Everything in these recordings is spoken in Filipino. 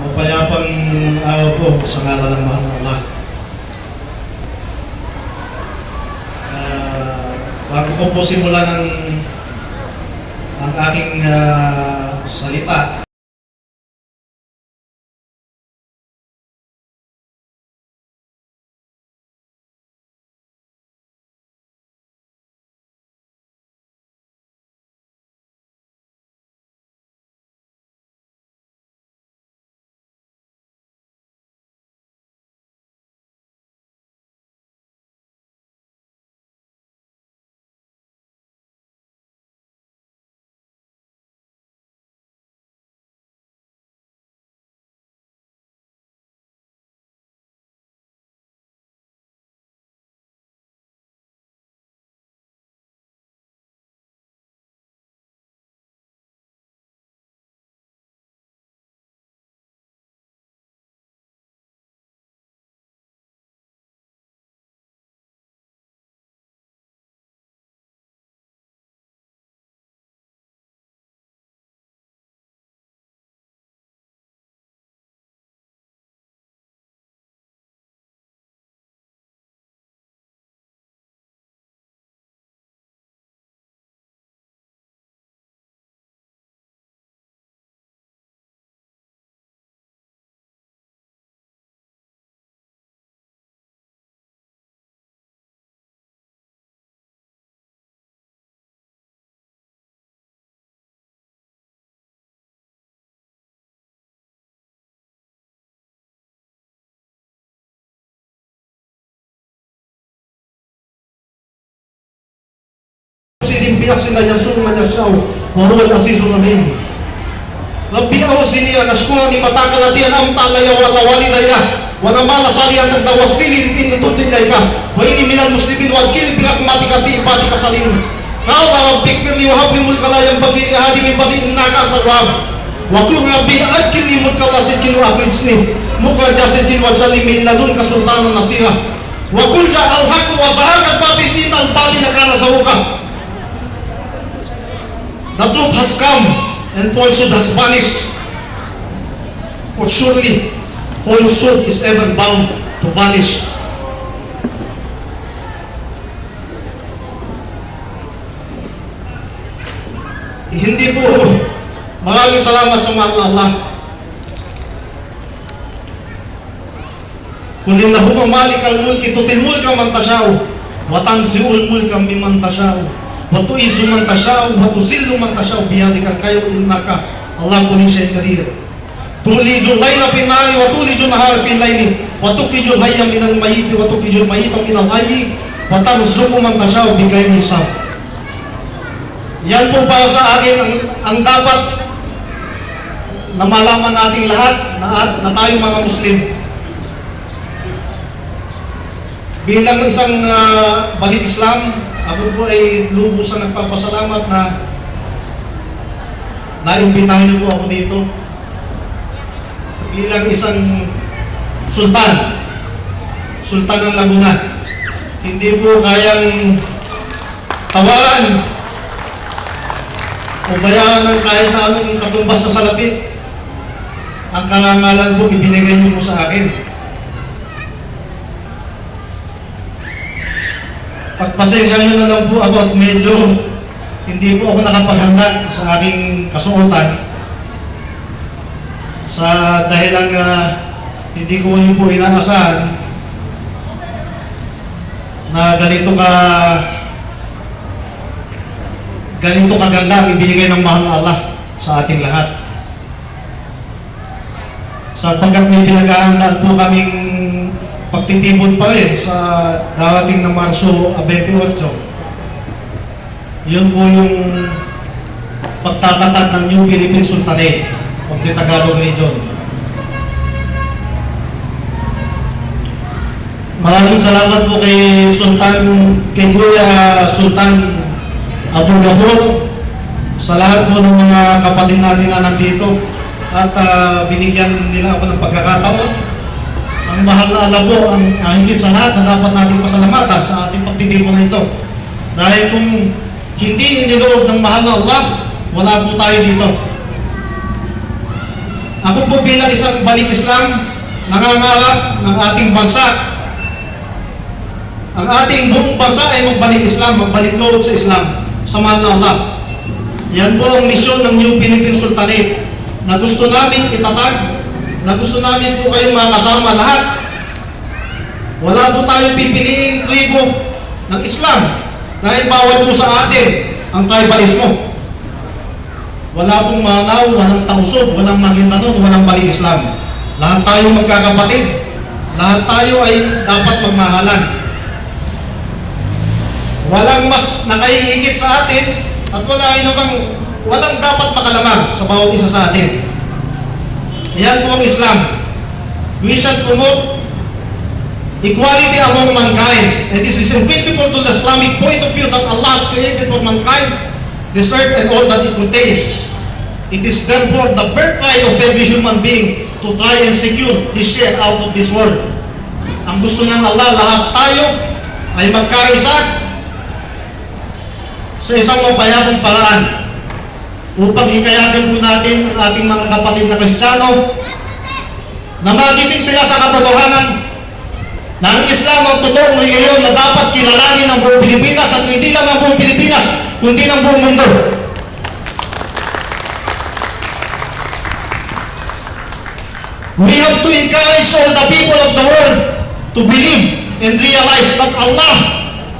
Mapayapang araw po sa ngalan ng mahal na Allah. Ah, bago ko po simulan ang, ang aking ah, salita, سيدي بيصل يرسول من يشاء وهو العزيز الرحيم ربي أوصني أن أشكر نعمتك التي أنعمت علي وعلى والدي ونما صالحا تدوس لي إني تبت إليك وإني من المسلمين وأدخل برحمتك في عبادك الصالحين قال رب اغفر لي وهب لي ملكا لا ينبغي لأحد من بعدي إنك أنت الوهاب وقل ربي أدخلني ملكا لا صدق وأخرجني مخرج صدق واجعل لي من لدنك سلطانا نصيرا وقل جاء الحق وزهق الباطل إن الباطل كان زهوقا The truth has come and falsehood has vanished. For surely falsehood is ever bound to vanish. Hindi po, maraming salamat sa mahal na Allah. Kung linnahuma malikal mulki, tutil mulka man tasyaw, watansiul mulka miman tasyaw, watuizu man tasyaw, watusillu man tasyaw, biyadikal kayo innaka, Allah kuni siya kadir. Tulijul layla fi nari, watulijul nahar fi layli, watukijul hayya minal mayiti, watukijul mayita minal hayyi, watansuku man tasyaw, bigay hisab. Yan po para sa akin ang, ang dapat na malaman nating lahat na, na tayo mga Muslim. Bilang isang uh, balik Islam, ako po ay lubos na nagpapasalamat na naimbitahan niyo po ako dito. Bilang isang sultan, sultan ng Laguna, hindi po kayang tawaran o bayaan ng kahit na anong katumbas sa salapit. Ang karangalan po ibinigay niyo po sa akin. Pagpasensya nyo na lang po ako at medyo hindi po ako nakapaghanda sa aking kasuotan sa dahilan nga hindi ko yun po inaasahan na ganito ka ganito kaganda ang ibinigay ng mahal Allah sa ating lahat. Sapagkat may pinaghahandaan po kaming pagtitipon pa rin sa darating na Marso 28. Yun po yung pagtatatag ng New Philippine Sultanate of the Tagalog Region. Maraming salamat po kay Sultan, kay Kuya Sultan Abdul Gabor, sa lahat po ng mga kapatid natin na nandito at ah, binigyan nila ako ng pagkakataon ang mahal na alam po, ang, ang higit sa lahat na dapat natin pasalamatan sa ating pagtitipon na ito. Dahil kung hindi iniloob ng mahal na Allah, wala po tayo dito. Ako po bilang isang balik Islam, nangangarap ng ating bansa. Ang ating buong bansa ay magbalik Islam, magbalik loob sa Islam, sa mahal na Allah. Yan po ang misyon ng New Philippine Sultanate na gusto namin itatag, na gusto namin po kayong makasama lahat. Wala po tayong pipiliing tribo ng Islam dahil bawal po sa atin ang tribalismo. Wala pong manaw, walang tausog, walang magintanon, walang balik Islam. Lahat tayo magkakapatid. Lahat tayo ay dapat magmahalan. Walang mas nakahihigit sa atin at wala rin namang walang dapat makalamang sa bawat isa sa atin. Yan po ang Islam. We shall promote equality among mankind. And this is in principle to the Islamic point of view that Allah has created for mankind this earth and all that it contains. It is therefore the birthright of every human being to try and secure his share out of this world. Ang gusto ng Allah, lahat tayo ay magkaisa sa isang mapayapang paraan upang hikayatin po natin ang ating mga kapatid na Kristiyano na magising sila sa katotohanan na ang Islam ang totoong reliyon na dapat kilalanin ng buong Pilipinas at hindi lang ng buong Pilipinas, kundi ng buong mundo. We have to encourage all the people of the world to believe and realize that Allah,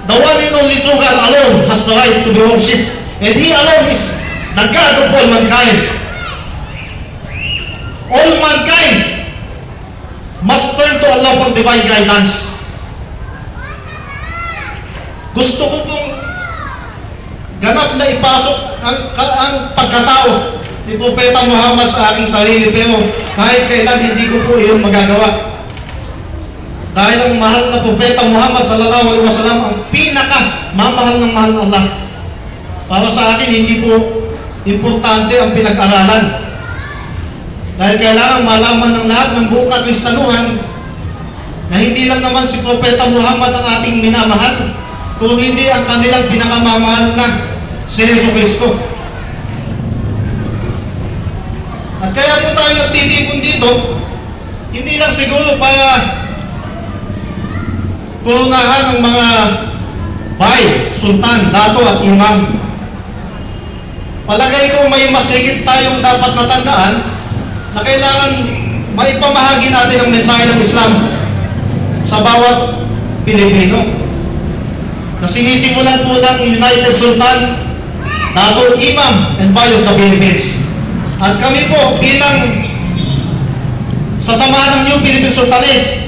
the one and only true God alone, has the right to be worshipped. And He alone is the God of all mankind. All mankind must turn to Allah for divine guidance. Gusto ko pong ganap na ipasok ang, ang pagkatao ni Propeta Muhammad sa aking sarili pero kahit kailan hindi ko po iyon magagawa. Dahil ang mahal na Propeta Muhammad sallallahu alaihi wasallam ang pinaka mamahal ng mahal ng Allah. Para sa akin hindi po importante ang pinag-aralan. Dahil kailangan malaman ng lahat ng buong kakristyanuhan na hindi lang naman si Propeta Muhammad ang ating minamahal, kung hindi ang kanilang pinakamamahal na si Yesu Cristo. At kaya po tayo nagtitipon dito, hindi lang siguro para kurunahan ng mga bay, sultan, dato at imam. Palagay ko may mas higit tayong dapat natandaan na kailangan maipamahagi natin ang mensahe ng Islam sa bawat Pilipino. Na sinisimulan po ng United Sultan, Dato Imam and Bayo of the Philippines. At kami po bilang sasamahan ng New Philippine Sultanate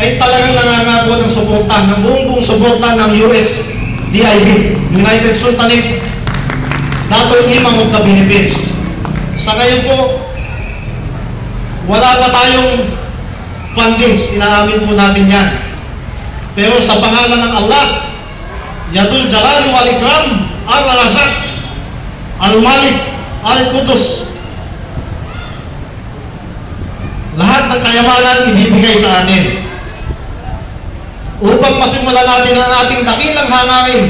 ay talagang nangangako ng suporta, ng buong buong suporta ng US DIB, United Sultanate, Dato Imam of the. Sa ngayon po, wala pa tayong fundings, inaamin po natin yan. Pero sa pangalan ng Allah, Yadul Jalali wal Ikram, Al-Razak, Al-Malik, Al-Qudus. Lahat ng kayamanan ibibigay sa atin. Upang masimulan natin ang ating dakilang hangarin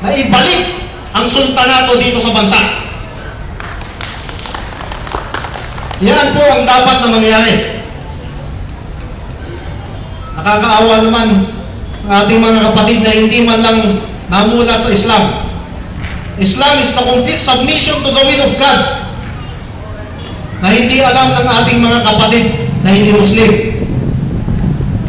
na ibalik ang sultanato dito sa bansa. Yan po ang dapat na mangyari. Nakakaawa naman ang ating mga kapatid na hindi man lang namulat sa Islam. Islam is the complete submission to the will of God na hindi alam ng ating mga kapatid na hindi Muslim.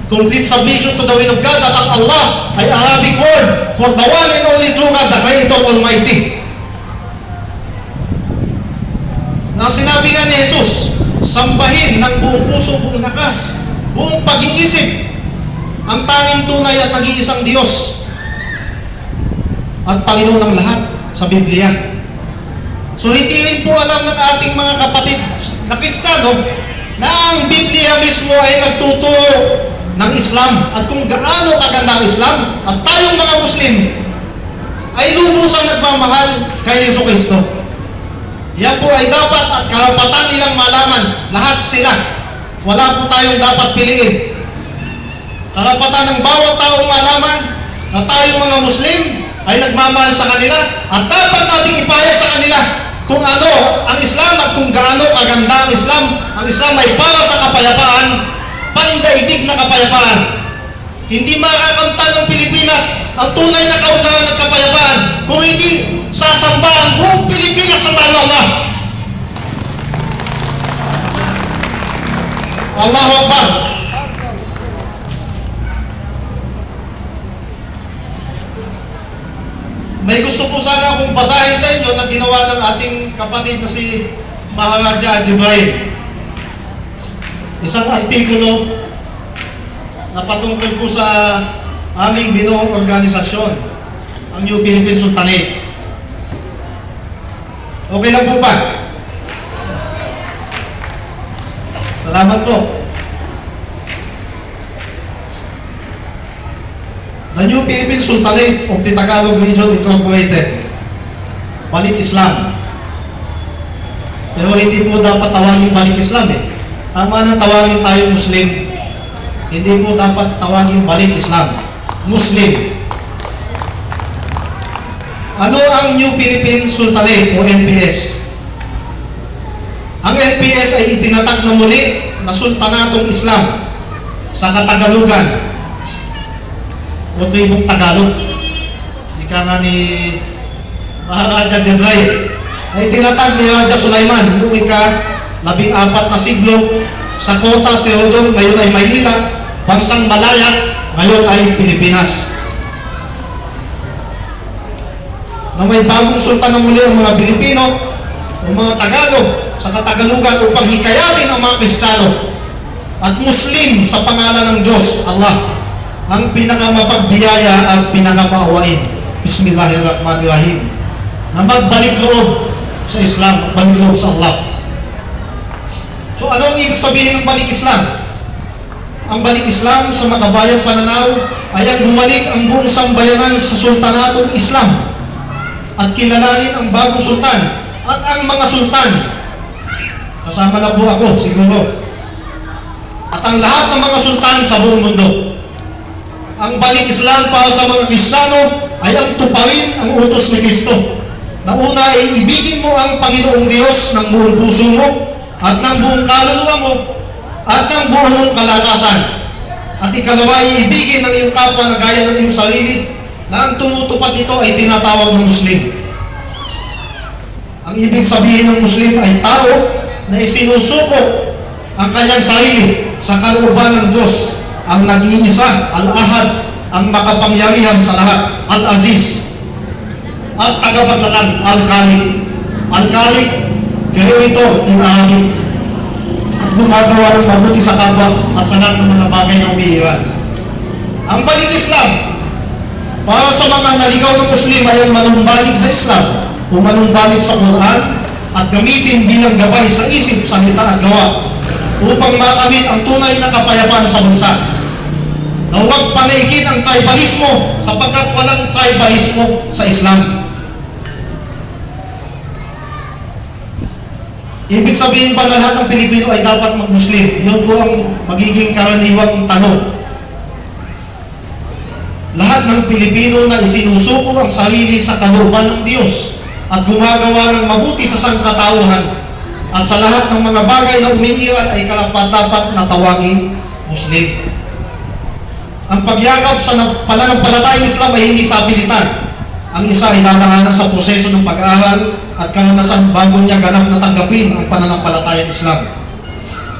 Complete submission to the will of God that ang Allah ay Arabic word for the one and true God, the Creator Almighty. Na sinabi nga ni Jesus, sambahin ng buong puso, buong lakas, buong pag-iisip, ang tanging tunay at nag-iisang Diyos at Panginoon ng lahat sa Biblia. So hindi rin po alam ng ating mga kapatid na Kristiyano na ang Biblia mismo ay nagtuturo ng Islam at kung gaano kaganda ang Islam at tayong mga Muslim lubusang nagmamahal kay Yeso Kristo. Yan po ay dapat at karapatan nilang malaman lahat sila. Wala po tayong dapat piliin. Karapatan ng bawat taong malaman na tayong mga Muslim ay nagmamahal sa kanila at dapat nating ipahayag sa kanila kung ano ang Islam at kung gaano kaganda ang Islam. Ang Islam ay para sa kapayapaan, pandaigdig na kapayapaan. Hindi makakamtan ng Pilipinas ang tunay na kaunlaran ng kapayapaan kung Allahu Akbar. May gusto po sana akong basahin sa inyo na ginawa ng ating kapatid na si Maharaja Jibril. Isang artikulo na patungkol po sa aming binuong organisasyon, ang New Philippine Sultanate. Okay lang po ba? Salamat po. The New Philippine Sultanate of the Tagalog Region Incorporated. Balik Islam. Pero hindi po dapat tawagin balik Islam eh. Tama na tawagin tayo Muslim. Hindi po dapat tawagin balik Islam. Muslim. Ano ang New Philippine Sultanate o NPS? Ang NPS ay itinatag na muli na Sultanatong Islam sa Katagalugan o tribong Tagalog. Ika nga ni Maharaja Jibril ay tinatag ni Raja Sulaiman noong ika labing apat na siglo sa kota si Rodon, ngayon ay Maynila, bansang Malaya, ngayon ay Pilipinas. Na may bagong sultan ng muli ang mga Pilipino o mga Tagalog sa Katagalugan upang hikayatin ang mga Kristiyano at Muslim sa pangalan ng Diyos, Allah ang pinakamapagbiyaya at pinakamaawain. Bismillahirrahmanirrahim. Na magbalik loob sa Islam, magbalik loob sa Allah. So ano ang ibig sabihin ng balik Islam? Ang balik Islam sa makabayang pananaw ay ang bumalik ang buong sambayanan sa sultanatong Islam at kilalanin ang bagong sultan at ang mga sultan. Kasama na po ako siguro. At ang lahat ng mga sultan sa buong mundo ang balik Islam para sa mga Kristiyano ay ang tuparin ang utos ni Kristo. Na una ay ibigin mo ang Panginoong Diyos ng buong puso mo at ng buong kaluluwa mo at ng buong kalakasan. At ikalawa ay ibigin ang iyong kapwa na gaya ng iyong sarili na ang tumutupad nito ay tinatawag ng Muslim. Ang ibig sabihin ng Muslim ay tao na isinusuko ang kanyang sarili sa kalooban ng Diyos ang nag-iisa, al-ahad, ang makapangyarihan sa lahat, al-aziz, at tagapaglalan, al-khalik. Al-khalik, creator, inahalik, at gumagawa ng mabuti sa kapwa at sa lahat ng mga bagay na umiiwan. Ang balik Islam, para sa mga naligaw ng Muslim ay ang manumbalik sa Islam o manumbalik sa Quran at gamitin bilang gabay sa isip, salita at gawa upang makamit ang tunay na kapayapaan sa bansa na huwag panaigin ang tribalismo sapagkat walang tribalismo sa Islam. Ibig sabihin ba na lahat ng Pilipino ay dapat mag-Muslim? Yun po ang magiging karaniwang tanong. Lahat ng Pilipino na isinusuko ang sarili sa kalooban ng Diyos at gumagawa ng mabuti sa sangkatauhan at sa lahat ng mga bagay na umiirat ay karapat-dapat na tawagin Muslim. Ang pagyakap sa pananampalatayang Islam ay hindi sa abilitan. Ang isa ay dadaanan sa proseso ng pag-aaral at karanasan bago niya ganap na tanggapin ang pananampalatayang Islam.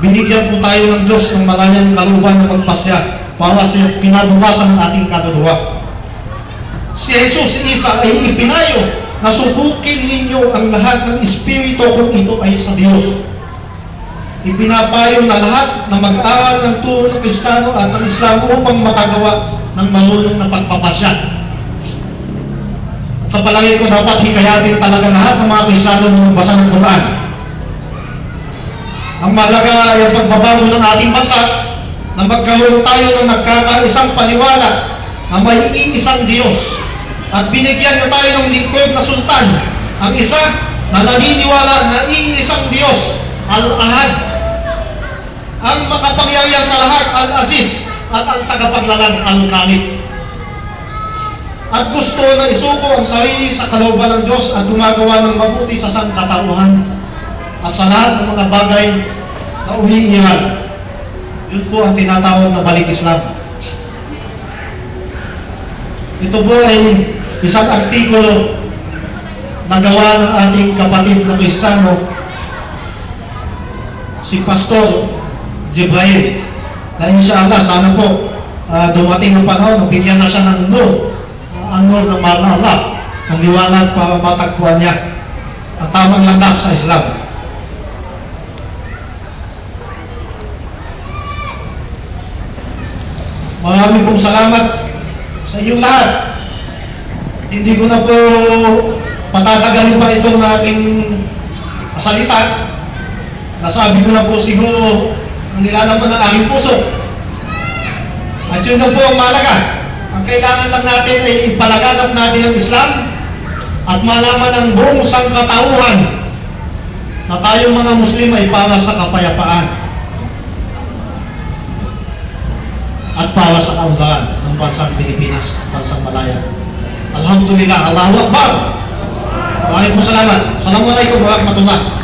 Binigyan po tayo ng Diyos ng malayang kaluban na magpasya para sa pinabukasan ng ating kaluluwa. Si Jesus, Isa ay ipinayo na subukin ninyo ang lahat ng Espiritu kung ito ay sa Diyos. Ipinapayo na lahat na mag-aaral ng turo ng Kristiyano at ng Islam upang makagawa ng marunong na pagpapasya. At sa palagay ko dapat hikayatin talaga lahat ng mga Kristiyano na magbasa ng Quran. Ang malaga ay ang pagbabago ng ating bansa na magkaroon tayo ng nagkakaisang paniwala na may iisang Diyos at binigyan niya tayo ng lingkod na sultan. Ang isa na naniniwala na iisang Diyos, Al-Ahad, ang makapangyarihan sa lahat, Al-Aziz, at ang tagapaglalang Al-Khalid. at gusto na isuko ang sarili sa kalooban ng Diyos at gumagawa ng mabuti sa sangkatauhan at sa lahat ng mga bagay na umiiral. Yun po ang tinatawag na balik Islam. Ito po ay isang artikulo na gawa ng ating kapatid na Kristiyano, si Pastor Jibrail. Na inshallah, sana po ah, dumating ang panahon na bigyan na siya ng nur, ah, ang nur ng mahal Allah, ng liwanag para matagpuan niya ang tamang landas sa Islam. Marami pong salamat sa inyong lahat. Hindi ko na po patatagalin pa itong aking salita. Nasabi ko na po siguro ang nilalaman ng aking puso. At yun na po ang malaga. Ang kailangan lang natin ay ipalaganap natin ang Islam at malaman ang buong sangkatauhan na tayong mga Muslim ay para sa kapayapaan at para sa kaunlaran ng bansang Pilipinas, bansang Malaya. Alhamdulillah, Allahu Akbar! Maraming po salamat. Assalamualaikum warahmatullahi